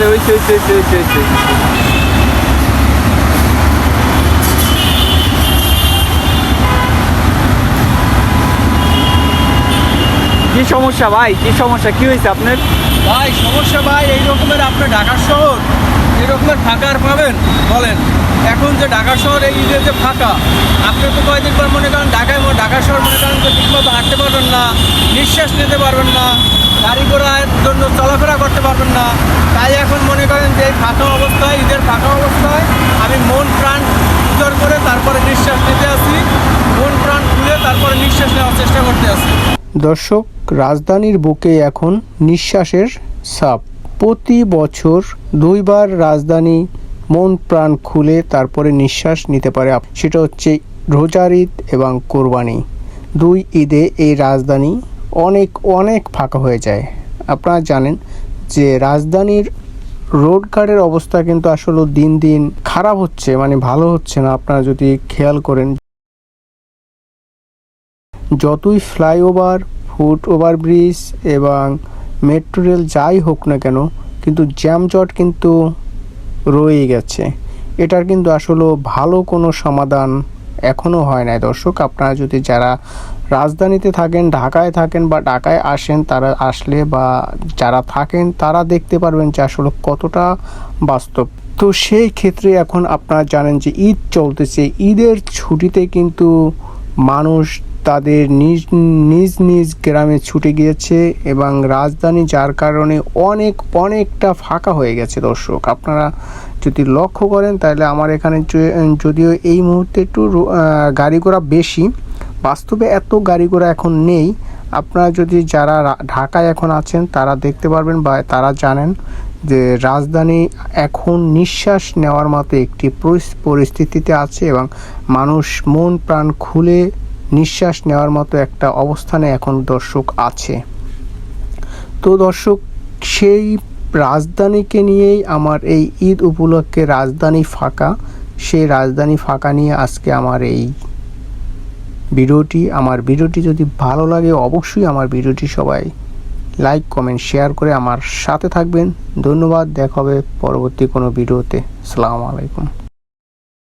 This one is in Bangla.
আরে ওইছে ওইছে ওইছে ওইছে ওইছে কি সমস্যা ভাই? কি সমস্যা? কি হয়েছে আপনার? ভাই, সমস্যা ভাই, এই রকমের আপনি ঢাকা শহর, এই রকমের আর পাবেন, বলেন। এখন যে ঢাকা শহর, এই ঈদের যে ফাঁকা, আপনি তো কয়েকদিন পর মনে করেন ঢাকায়, ঢাকা শহর মনে করেন যে ঠিকমতো হাঁটতে পারবেন না, নিঃশ্বাস নিতে পারবেন না। জন্য চলাফেরা করতে পারবেন না। তাই এখন মনে করেন যে ফাঁকা অবস্থায়, ঈদের ফাঁকা অবস্থায় আমি মন প্রাণ উজাড় করে তারপরে নিঃশ্বাস নিতে আসি। মন প্রাণ খুলে তারপরে নিঃশ্বাস নেওয়ার চেষ্টা করতে আসি। দর্শক, রাজধানীর বুকে এখন নিঃশ্বাসের সাপ প্রতি বছর দুইবার রাজধানী মন প্রাণ খুলে তারপরে নিঃশ্বাস নিতে পারে সেটা হচ্ছে রোজার ঈদ এবং কোরবানি। দুই ঈদে এই রাজধানী অনেক অনেক ফাঁকা হয়ে যায়। আপনারা জানেন যে রাজধানীর রোড রোডঘাটের অবস্থা কিন্তু আসলে দিন দিন খারাপ হচ্ছে মানে ভালো হচ্ছে না। আপনারা যদি খেয়াল করেন, যতই ফ্লাইওভার, ফুট ওভারব্রিজ এবং মেট্রো রেল যাই হোক না কেন, কিন্তু জ্যামজট কিন্তু রয়ে গেছে। এটার কিন্তু আসলে ভালো কোনো সমাধান এখনও হয় নাই। দর্শক, আপনারা যদি যারা রাজধানীতে থাকেন, ঢাকায় থাকেন বা ঢাকায় আসেন, তারা আসলে বা যারা থাকেন, তারা দেখতে পারবেন যে আসলে কতটা বাস্তব। তো সেই ক্ষেত্রে এখন আপনারা জানেন যে ঈদ চলতেছে। ঈদের ছুটিতে কিন্তু মানুষ তাদের নিজ নিজ নিজ গ্রামে ছুটে গিয়েছে এবং রাজধানী যার কারণে অনেক, অনেকটা ফাঁকা হয়ে গেছে দর্শক। আপনারা যদি লক্ষ্য করেন তাহলে আমার এখানে যদিও এই মুহূর্তে একটু গাড়ি ঘোড়া বেশি, বাস্তবে এত গাড়ি ঘোড়া এখন নেই। আপনারা যদি যারা ঢাকায় এখন আছেন তারা দেখতে পারবেন বা তারা জানেন যে রাজধানী এখন নিঃশ্বাস নেওয়ার মতো একটি পরিস্থিতিতে আছে এবং মানুষ মন প্রাণ খুলে নিঃশ্বাস নেওয়ার মতো একটা অবস্থানে এখন দর্শক আছে। তো দর্শক, সেই রাজধানীকে নিয়েই আমার এই ঈদ উপলক্ষে রাজধানী ফাঁকা। সেই রাজধানী ফাঁকা নিয়ে আজকে আমার এই ভিডিওটি, আমার ভিডিওটি যদি ভালো লাগে অবশ্যই আমার ভিডিওটি সবাই লাইক, কমেন্ট, শেয়ার করে আমার সাথে থাকবেন। ধন্যবাদ, দেখা হবে পরবর্তী কোনো ভিডিওতে। আসসালামু আলাইকুম।